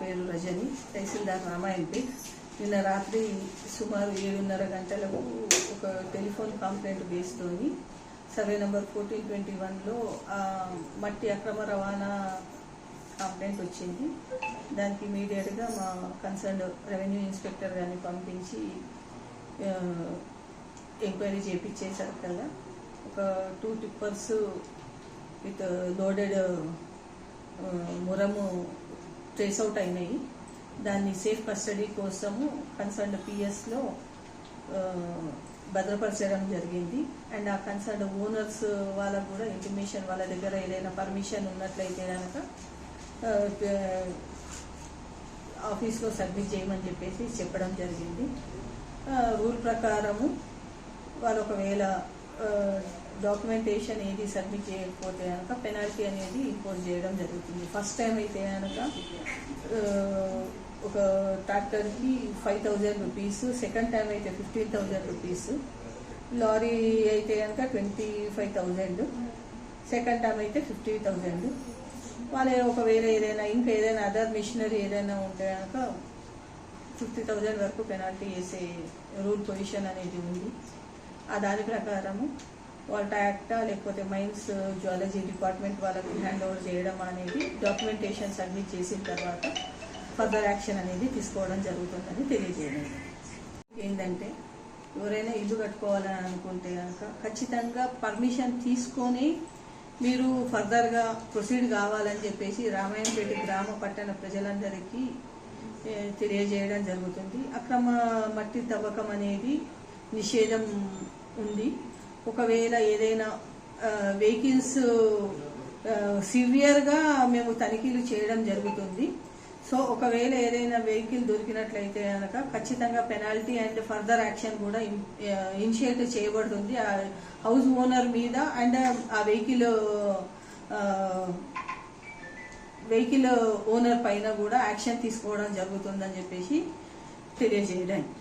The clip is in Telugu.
పేరు రజని తహసీల్దార్ రామాయణపేట్ నిన్న రాత్రి సుమారు ఏడున్నర గంటలకు ఒక టెలిఫోన్ కంప్లైంట్ బేస్తోని సర్వే నెంబర్ ఫోర్టీన్ ట్వంటీ వన్లో మట్టి అక్రమ రవాణా కంప్లైంట్ వచ్చింది. దానికి ఇమీడియట్గా మా కన్సర్న్ రెవెన్యూ ఇన్స్పెక్టర్ గారిని పంపించి ఎంక్వైరీ చేపించేశారు కదా. ఒక టూ టిప్పర్స్ విత్ లోడెడ్ మురము ట్రేస్ అవుట్ అయినాయి. దాన్ని సేఫ్ కస్టడీ కోసము కన్సర్న్ పిఎస్లో భద్రపరచడం జరిగింది. అండ్ ఆ కన్సర్న్ ఓనర్స్ వాళ్ళకు కూడా ఇంటిమేషన్ వాళ్ళ దగ్గర ఏదైనా పర్మిషన్ ఉన్నట్లయితే కనుక ఆఫీస్లో సబ్మిట్ చేయమని చెప్పేసి చెప్పడం జరిగింది. రూల్ ప్రకారము వాళ్ళు ఒకవేళ డాక్యుమెంటేషన్ ఏది సబ్మిట్ చేయకపోతే కనుక పెనాల్టీ అనేది ఇంపోజ్ చేయడం జరుగుతుంది. ఫస్ట్ టైం అయితే కనుక ఒక ట్రాక్టర్కి five thousand rupees second time అయితే ఫిఫ్టీన్ థౌజండ్ రూపీస్ లారీ అయితే కనుక twenty five thousand second time అయితే ఫిఫ్టీ థౌజండ్ వాళ్ళు ఒకవేళ ఏదైనా ఇంకా ఏదైనా అదర్ మిషనరీ ఏదైనా ఉంటే కనుక ఫిఫ్టీ థౌజండ్ వరకు పెనాల్టీ వేసే రూల్ పొజిషన్ అనేది ఉంది. ఆ దాని ప్రకారము వాళ్ళ ట్యాక్టా లేకపోతే మైన్స్ జువాలజీ డిపార్ట్మెంట్ వాళ్ళకి హ్యాండ్ ఓవర్ చేయడం అనేది డాక్యుమెంటేషన్ సబ్మిట్ చేసిన తర్వాత ఫర్దర్ యాక్షన్ అనేది తీసుకోవడం జరుగుతుందని తెలియజేయడం. ఏంటంటే ఎవరైనా ఇల్లు కట్టుకోవాలని అనుకుంటే కనుక ఖచ్చితంగా పర్మిషన్ తీసుకొని మీరు ఫర్దర్గా ప్రొసీడ్ కావాలని చెప్పేసి రామాయణపేట గ్రామ పట్టణ ప్రజలందరికీ తెలియజేయడం జరుగుతుంది. అక్రమ మట్టి తవ్వకం అనేది నిషేధం ఉంది. ఒకవేళ ఏదైనా వెహికల్స్ సివియర్గా మేము తనిఖీలు చేయడం జరుగుతుంది. సో ఒకవేళ ఏదైనా వెహికల్ దొరికినట్లయితే కనుక ఖచ్చితంగా పెనాల్టీ అండ్ ఫర్దర్ యాక్షన్ కూడా ఇనిషియేట్ చేయబడుతుంది. ఆ హౌస్ ఓనర్ మీద అండ్ ఆ వెహికల్ వెహికల్ ఓనర్ పైన కూడా యాక్షన్ తీసుకోవడం జరుగుతుందని చెప్పేసి తెలియజేయడానికి